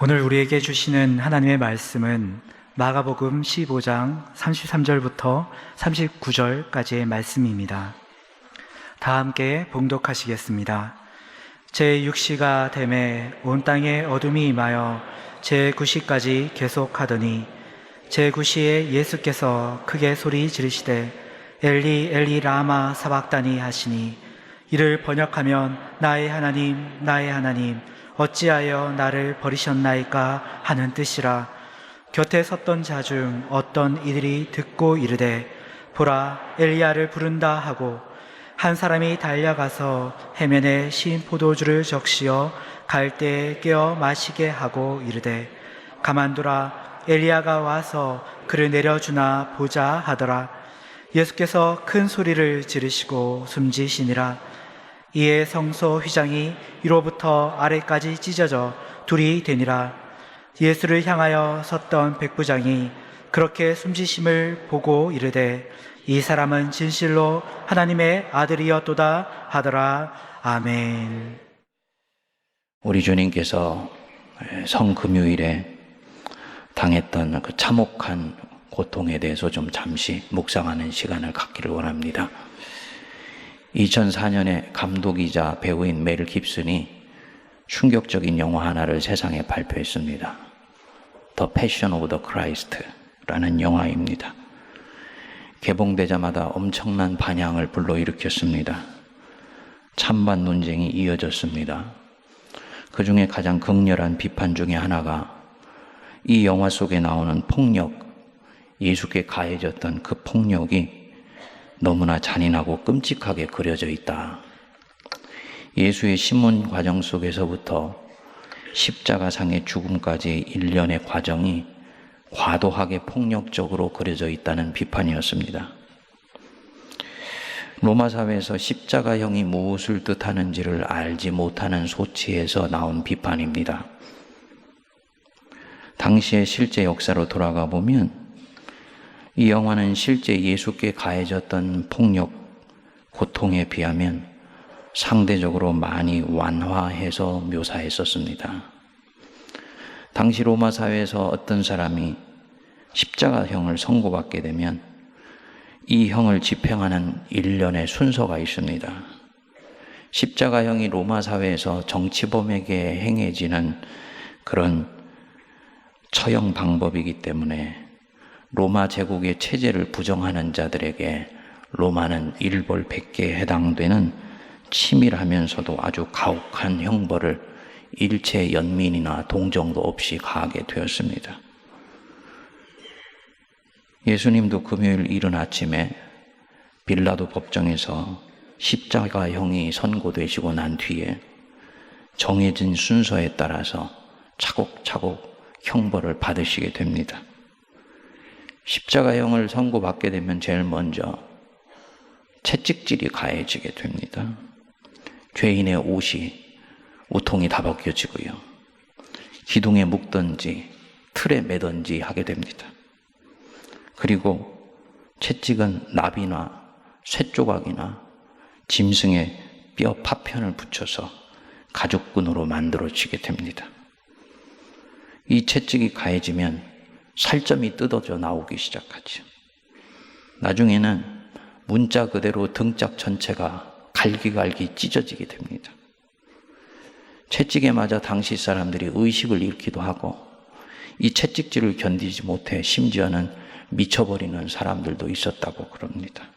오늘 우리에게 주시는 하나님의 말씀은 마가복음 15장 33절부터 39절까지의 말씀입니다. 다 함께 봉독하시겠습니다. 제 6시가 됨에 온 땅에 어둠이 임하여 제 9시까지 계속하더니 제 9시에 예수께서 크게 소리 지르시되 엘리 엘리 라마 사박다니 하시니 이를 번역하면 나의 하나님 나의 하나님 어찌하여 나를 버리셨나이까 하는 뜻이라. 곁에 섰던 자 중 어떤 이들이 듣고 이르되 보라 엘리야를 부른다 하고 한 사람이 달려가서 해면에 신 포도주를 적시어 갈대에 깨어 마시게 하고 이르되 가만두라 엘리야가 와서 그를 내려주나 보자 하더라. 예수께서 큰 소리를 지르시고 숨지시니라 이에 성소 휘장이 위로부터 아래까지 찢어져 둘이 되니라. 예수를 향하여 섰던 백부장이 그렇게 숨지심을 보고 이르되 이 사람은 진실로 하나님의 아들이었도다 하더라. 아멘. 우리 주님께서 성금요일에 당했던 그 참혹한 고통에 대해서 좀 잠시 묵상하는 시간을 갖기를 원합니다. 2004년에 감독이자 배우인 메릴 깁슨이 충격적인 영화 하나를 세상에 발표했습니다. The Passion of the Christ라는 영화입니다. 개봉되자마다 엄청난 반향을 불러일으켰습니다. 찬반 논쟁이 이어졌습니다. 그 중에 가장 극렬한 비판 중에 하나가 이 영화 속에 나오는 폭력, 예수께 가해졌던 그 폭력이 너무나 잔인하고 끔찍하게 그려져 있다. 예수의 신문 과정 속에서부터 십자가상의 죽음까지 일련의 과정이 과도하게 폭력적으로 그려져 있다는 비판이었습니다. 로마 사회에서 십자가형이 무엇을 뜻하는지를 알지 못하는 소치에서 나온 비판입니다. 당시의 실제 역사로 돌아가 보면 이 영화는 실제 예수께 가해졌던 폭력, 고통에 비하면 상대적으로 많이 완화해서 묘사했었습니다. 당시 로마 사회에서 어떤 사람이 십자가형을 선고받게 되면 이 형을 집행하는 일련의 순서가 있습니다. 십자가형이 로마 사회에서 정치범에게 행해지는 그런 처형 방법이기 때문에 로마 제국의 체제를 부정하는 자들에게 로마는 일벌 100개에 해당되는 치밀하면서도 아주 가혹한 형벌을 일체 연민이나 동정도 없이 가하게 되었습니다. 예수님도 금요일 이른 아침에 빌라도 법정에서 십자가형이 선고되시고 난 뒤에 정해진 순서에 따라서 차곡차곡 형벌을 받으시게 됩니다. 십자가형을 선고받게 되면 제일 먼저 채찍질이 가해지게 됩니다. 죄인의 옷이 우통이 다 벗겨지고요. 기둥에 묶든지 틀에 매든지 하게 됩니다. 그리고 채찍은 나비나 쇠조각이나 짐승의 뼈 파편을 붙여서 가죽끈으로 만들어지게 됩니다. 이 채찍이 가해지면 살점이 뜯어져 나오기 시작하죠. 나중에는 문자 그대로 등짝 전체가 갈기갈기 찢어지게 됩니다. 채찍에 맞아 당시 사람들이 의식을 잃기도 하고 이 채찍질을 견디지 못해 심지어는 미쳐버리는 사람들도 있었다고 그럽니다.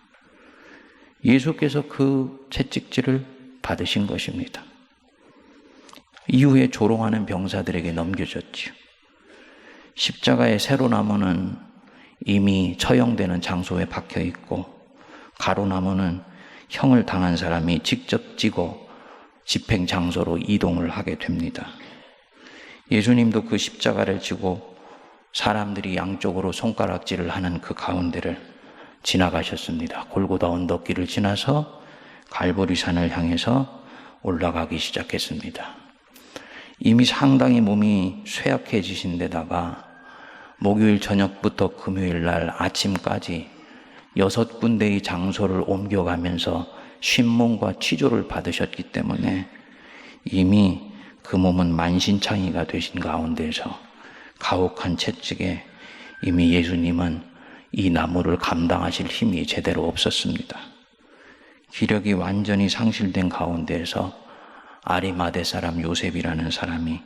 예수께서 그 채찍질을 받으신 것입니다. 이후에 조롱하는 병사들에게 넘겨졌지요. 십자가의 세로나무는 이미 처형되는 장소에 박혀 있고 가로나무는 형을 당한 사람이 직접 찌고 집행 장소로 이동을 하게 됩니다. 예수님도 그 십자가를 지고 사람들이 양쪽으로 손가락질을 하는 그 가운데를 지나가셨습니다. 골고다 언덕길을 지나서 갈보리산을 향해서 올라가기 시작했습니다. 이미 상당히 몸이 쇠약해지신 데다가 목요일 저녁부터 금요일 날 아침까지 여섯 군데의 장소를 옮겨가면서 쉰몸과 치조를 받으셨기 때문에 이미 그 몸은 만신창이가 되신 가운데서 가혹한 채찍에 이미 예수님은 이 나무를 감당하실 힘이 제대로 없었습니다. 기력이 완전히 상실된 가운데에서 아리마대 사람 요셉이라는 사람이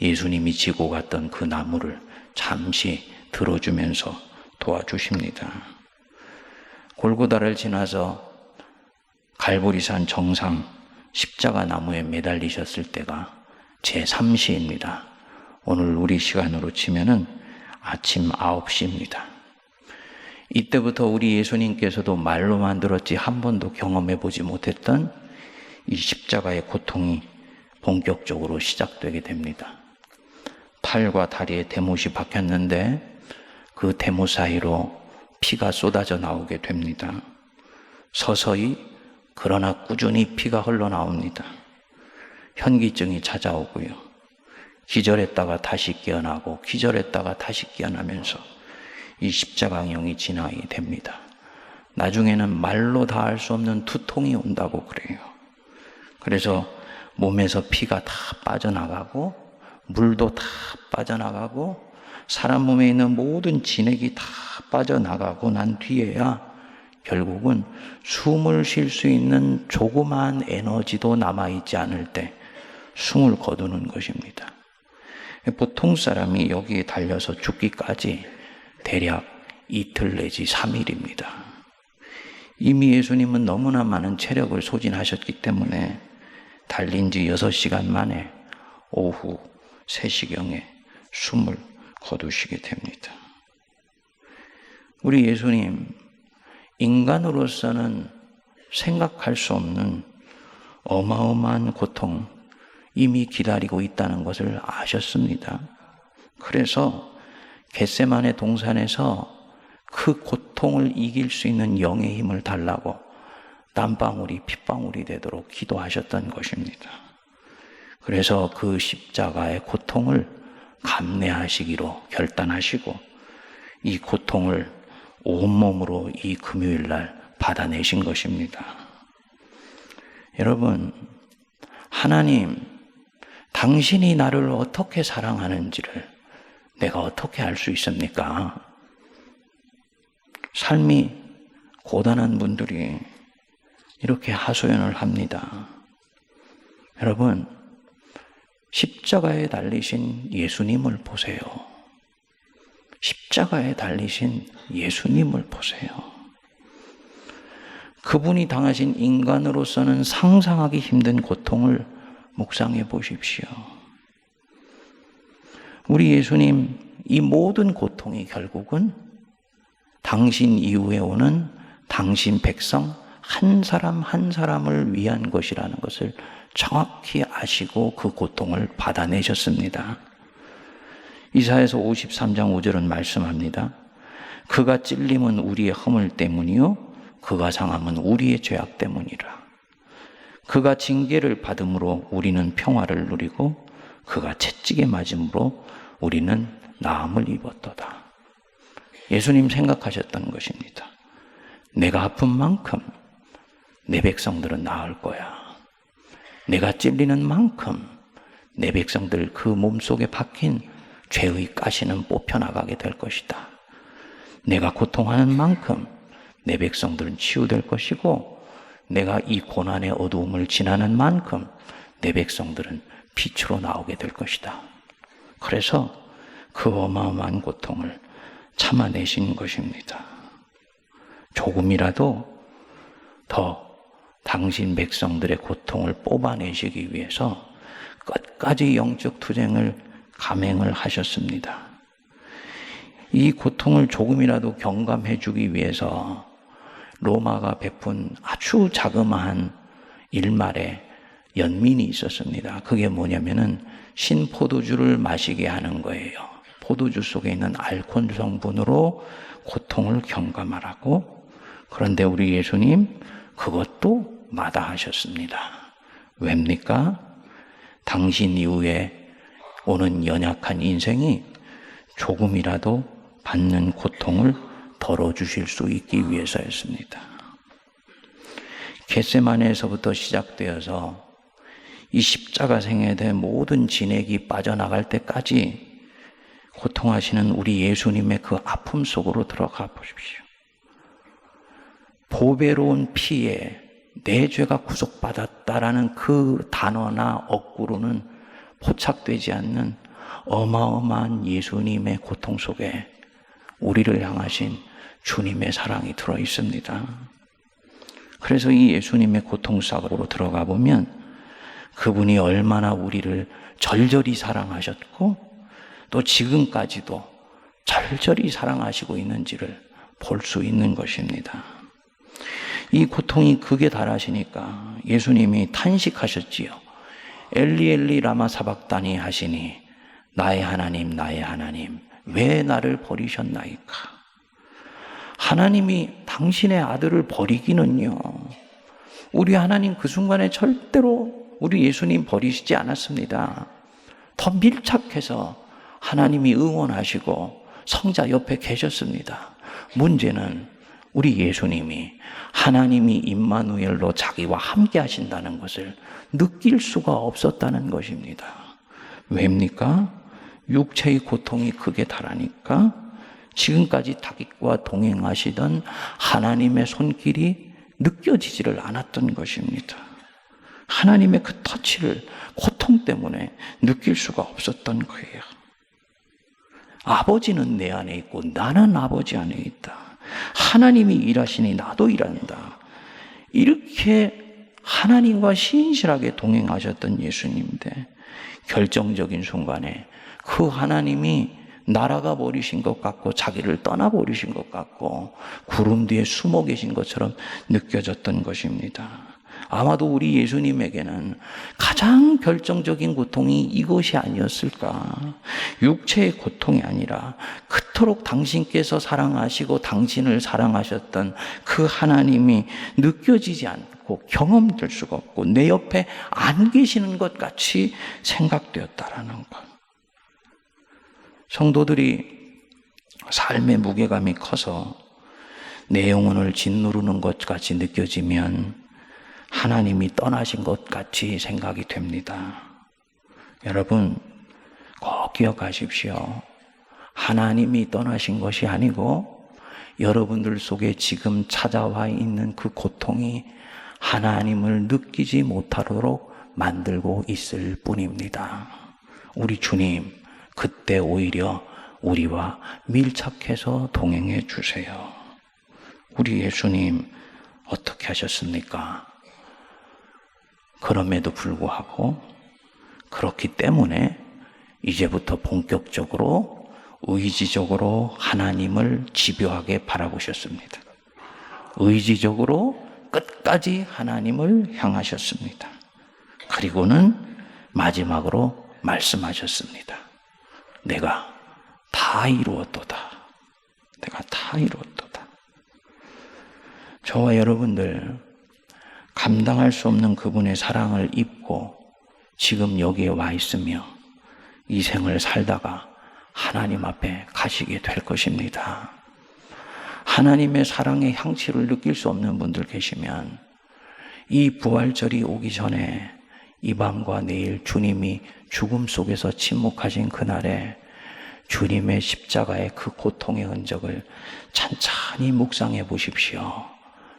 예수님이 지고 갔던 그 나무를 잠시 들어주면서 도와주십니다. 골고다를 지나서 갈보리산 정상 십자가 나무에 매달리셨을 때가 제 3시입니다. 오늘 우리 시간으로 치면은 아침 9시입니다. 이때부터 우리 예수님께서도 말로만 들었지 한 번도 경험해 보지 못했던 이 십자가의 고통이 본격적으로 시작되게 됩니다. 팔과 다리에 대못이 박혔는데 그 대못 사이로 피가 쏟아져 나오게 됩니다. 서서히 그러나 꾸준히 피가 흘러나옵니다. 현기증이 찾아오고요. 기절했다가 다시 깨어나고 기절했다가 다시 깨어나면서 이 십자가형이 진행이 됩니다. 나중에는 말로 다 할 수 없는 두통이 온다고 그래요. 그래서 몸에서 피가 다 빠져나가고 물도 다 빠져나가고 사람 몸에 있는 모든 진액이 다 빠져나가고 난 뒤에야 결국은 숨을 쉴 수 있는 조그마한 에너지도 남아있지 않을 때 숨을 거두는 것입니다. 보통 사람이 여기에 달려서 죽기까지 대략 이틀 내지 3일입니다. 이미 예수님은 너무나 많은 체력을 소진하셨기 때문에 달린 지 6시간 만에 오후 3시경에 숨을 거두시게 됩니다. 우리 예수님, 인간으로서는 생각할 수 없는 어마어마한 고통 이미 기다리고 있다는 것을 아셨습니다. 그래서 겟세만의 동산에서 그 고통을 이길 수 있는 영의 힘을 달라고 땀방울이 핏방울이 되도록 기도하셨던 것입니다. 그래서 그 십자가의 고통을 감내하시기로 결단하시고 이 고통을 온몸으로 이 금요일 날 받아내신 것입니다. 여러분, 하나님, 당신이 나를 어떻게 사랑하는지를 내가 어떻게 알 수 있습니까? 삶이 고단한 분들이 이렇게 하소연을 합니다. 여러분, 십자가에 달리신 예수님을 보세요. 십자가에 달리신 예수님을 보세요. 그분이 당하신 인간으로서는 상상하기 힘든 고통을 묵상해 보십시오. 우리 예수님, 이 모든 고통이 결국은 당신 이후에 오는 당신 백성 한 사람 한 사람을 위한 것이라는 것을 정확히 아시고 그 고통을 받아내셨습니다. 이사에서 53장 5절은 말씀합니다. 그가 찔림은 우리의 허물 때문이요 그가 상함은 우리의 죄악 때문이라. 그가 징계를 받음으로 우리는 평화를 누리고 그가 채찍에 맞음으로 우리는 나음을 입었도다. 예수님 생각하셨던 것입니다. 내가 아픈 만큼 내 백성들은 나을 거야. 내가 찔리는 만큼 내 백성들 그 몸속에 박힌 죄의 가시는 뽑혀나가게 될 것이다. 내가 고통하는 만큼 내 백성들은 치유될 것이고 내가 이 고난의 어두움을 지나는 만큼 내 백성들은 빛으로 나오게 될 것이다. 그래서 그 어마어마한 고통을 참아내신 것입니다. 조금이라도 더 당신 백성들의 고통을 뽑아내시기 위해서 끝까지 영적 투쟁을 감행을 하셨습니다. 이 고통을 조금이라도 경감해 주기 위해서 로마가 베푼 아주 자그마한 일말의 연민이 있었습니다. 그게 뭐냐면은 신포도주를 마시게 하는 거예요. 포도주 속에 있는 알코올 성분으로 고통을 경감하라고. 그런데 우리 예수님 그것도 마다하셨습니다. 왜입니까? 당신 이후에 오는 연약한 인생이 조금이라도 받는 고통을 덜어주실 수 있기 위해서였습니다. 겟세마네에서부터 시작되어서 이 십자가 생에 대해 모든 진액이 빠져나갈 때까지 고통하시는 우리 예수님의 그 아픔 속으로 들어가 보십시오. 보배로운 피에 내 죄가 구속받았다라는 그 단어나 억구로는 포착되지 않는 어마어마한 예수님의 고통 속에 우리를 향하신 주님의 사랑이 들어 있습니다. 그래서 이 예수님의 고통 속으로 들어가 보면 그분이 얼마나 우리를 절절히 사랑하셨고 또 지금까지도 절절히 사랑하시고 있는지를 볼 수 있는 것입니다. 이 고통이 극에 달하시니까 예수님이 탄식하셨지요. 엘리 엘리 라마 사박다니 하시니 나의 하나님 나의 하나님 왜 나를 버리셨나이까? 하나님이 당신의 아들을 버리기는요. 우리 하나님 그 순간에 절대로 우리 예수님 버리시지 않았습니다. 더 밀착해서 하나님이 응원하시고 성자 옆에 계셨습니다. 문제는 우리 예수님이 하나님이 임마누엘로 자기와 함께 하신다는 것을 느낄 수가 없었다는 것입니다. 왜입니까? 육체의 고통이 크게 달하니까 지금까지 자기와 동행하시던 하나님의 손길이 느껴지지를 않았던 것입니다. 하나님의 그 터치를 고통 때문에 느낄 수가 없었던 거예요. 아버지는 내 안에 있고 나는 아버지 안에 있다. 하나님이 일하시니 나도 일한다. 이렇게 하나님과 신실하게 동행하셨던 예수님인데 결정적인 순간에 그 하나님이 날아가 버리신 것 같고 자기를 떠나 버리신 것 같고 구름 뒤에 숨어 계신 것처럼 느껴졌던 것입니다. 아마도 우리 예수님에게는 가장 결정적인 고통이 이것이 아니었을까. 육체의 고통이 아니라 그토록 당신께서 사랑하시고 당신을 사랑하셨던 그 하나님이 느껴지지 않고 경험될 수가 없고 내 옆에 안 계시는 것 같이 생각되었다라는 것. 성도들이 삶의 무게감이 커서 내 영혼을 짓누르는 것 같이 느껴지면 하나님이 떠나신 것 같이 생각이 됩니다. 여러분, 꼭 기억하십시오. 하나님이 떠나신 것이 아니고 여러분들 속에 지금 찾아와 있는 그 고통이 하나님을 느끼지 못하도록 만들고 있을 뿐입니다. 우리 주님, 그때 오히려 우리와 밀착해서 동행해 주세요. 우리 예수님, 어떻게 하셨습니까? 그럼에도 불구하고 그렇기 때문에 이제부터 본격적으로 의지적으로 하나님을 집요하게 바라보셨습니다. 의지적으로 끝까지 하나님을 향하셨습니다. 그리고는 마지막으로 말씀하셨습니다. 내가 다 이루었도다. 내가 다 이루었도다. 저와 여러분들 감당할 수 없는 그분의 사랑을 입고 지금 여기에 와 있으며 이 생을 살다가 하나님 앞에 가시게 될 것입니다. 하나님의 사랑의 향취를 느낄 수 없는 분들 계시면 이 부활절이 오기 전에 이 밤과 내일 주님이 죽음 속에서 침묵하신 그날에 주님의 십자가의 그 고통의 흔적을 찬찬히 묵상해 보십시오.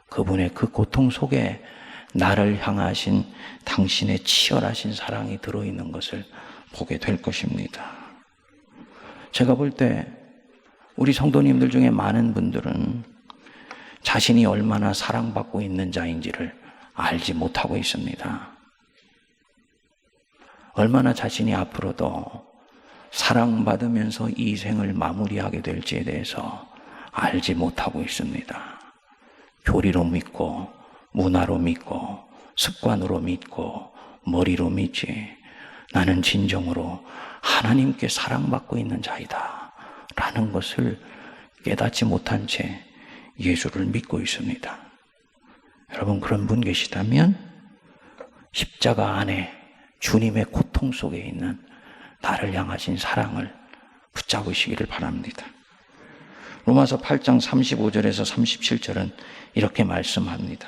그분의 그 고통 속에 나를 향하신 당신의 치열하신 사랑이 들어있는 것을 보게 될 것입니다. 제가 볼 때 우리 성도님들 중에 많은 분들은 자신이 얼마나 사랑받고 있는 자인지를 알지 못하고 있습니다. 얼마나 자신이 앞으로도 사랑받으면서 이 생을 마무리하게 될지에 대해서 알지 못하고 있습니다. 교리로 믿고 문화로 믿고 습관으로 믿고 머리로 믿지 나는 진정으로 하나님께 사랑받고 있는 자이다 라는 것을 깨닫지 못한 채 예수를 믿고 있습니다. 여러분 그런 분 계시다면 십자가 안에 주님의 고통 속에 있는 나를 향하신 사랑을 붙잡으시기를 바랍니다. 로마서 8장 35절에서 37절은 이렇게 말씀합니다.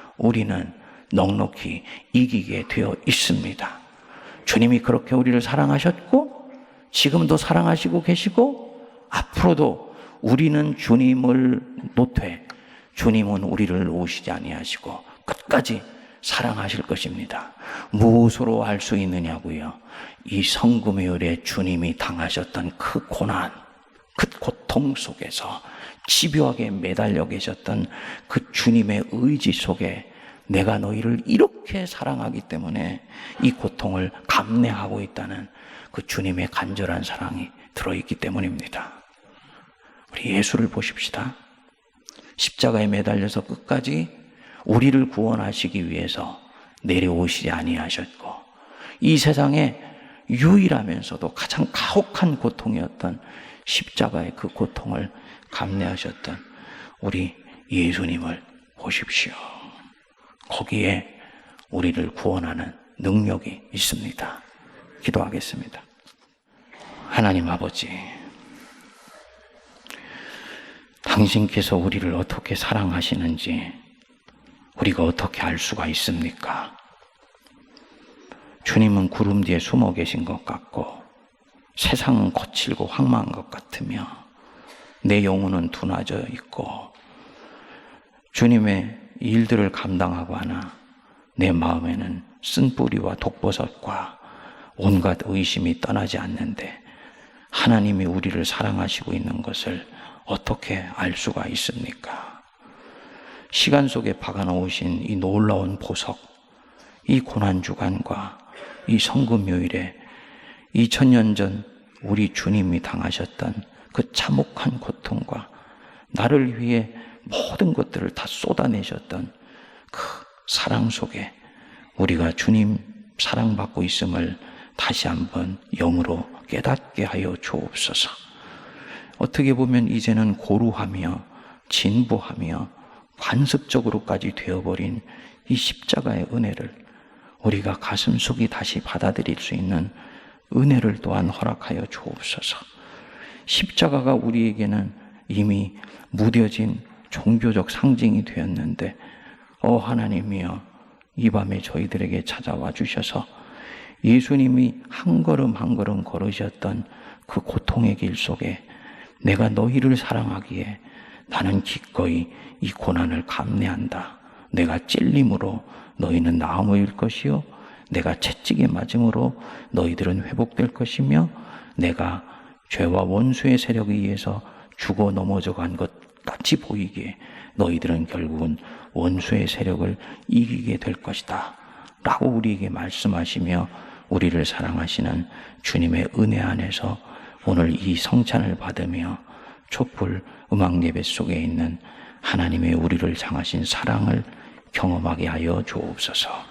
우리는 넉넉히 이기게 되어 있습니다. 주님이 그렇게 우리를 사랑하셨고 지금도 사랑하시고 계시고 앞으로도 우리는 주님을 놓되 주님은 우리를 놓으시지 아니하시고 끝까지 사랑하실 것입니다. 무엇으로 알 수 있느냐고요? 이 성금요일에 주님이 당하셨던 그 고난, 그 고통 속에서 집요하게 매달려 계셨던 그 주님의 의지 속에 내가 너희를 이렇게 사랑하기 때문에 이 고통을 감내하고 있다는 그 주님의 간절한 사랑이 들어있기 때문입니다. 우리 예수를 보십시다. 십자가에 매달려서 끝까지 우리를 구원하시기 위해서 내려오시지 아니하셨고 이 세상에 유일하면서도 가장 가혹한 고통이었던 십자가의 그 고통을 감내하셨던 우리 예수님을 보십시오. 거기에 우리를 구원하는 능력이 있습니다. 기도하겠습니다. 하나님 아버지, 당신께서 우리를 어떻게 사랑하시는지 우리가 어떻게 알 수가 있습니까? 주님은 구름 뒤에 숨어 계신 것 같고 세상은 거칠고 황망한 것 같으며 내 영혼은 둔화져 있고 주님의 일들을 감당하고 하나 내 마음에는 쓴뿌리와 독버섯과 온갖 의심이 떠나지 않는데 하나님이 우리를 사랑하시고 있는 것을 어떻게 알 수가 있습니까? 시간 속에 박아놓으신 이 놀라운 보석, 이 고난주간과 이 성금요일에 2000년 전 우리 주님이 당하셨던 그 참혹한 고통과 나를 위해 모든 것들을 다 쏟아내셨던 그 사랑 속에 우리가 주님 사랑받고 있음을 다시 한번 영으로 깨닫게 하여 주옵소서. 어떻게 보면 이제는 고루하며 진부하며 관습적으로까지 되어버린 이 십자가의 은혜를 우리가 가슴 속이 다시 받아들일 수 있는 은혜를 또한 허락하여 주옵소서. 십자가가 우리에게는 이미 무뎌진 종교적 상징이 되었는데, 어 하나님이여, 이 밤에 저희들에게 찾아와 주셔서 예수님이 한 걸음 한 걸음 걸으셨던 그 고통의 길 속에 내가 너희를 사랑하기에 나는 기꺼이 이 고난을 감내한다. 내가 찔림으로 너희는 나음을 것이요. 내가 채찍에 맞음으로 너희들은 회복될 것이며 내가 죄와 원수의 세력에 의해서 죽어 넘어져 간 것 같이 보이기에 너희들은 결국은 원수의 세력을 이기게 될 것이다. 라고 우리에게 말씀하시며 우리를 사랑하시는 주님의 은혜 안에서 오늘 이 성찬을 받으며 촛불 음악 예배 속에 있는 하나님의 우리를 향하신 사랑을 경험하게 하여 주옵소서.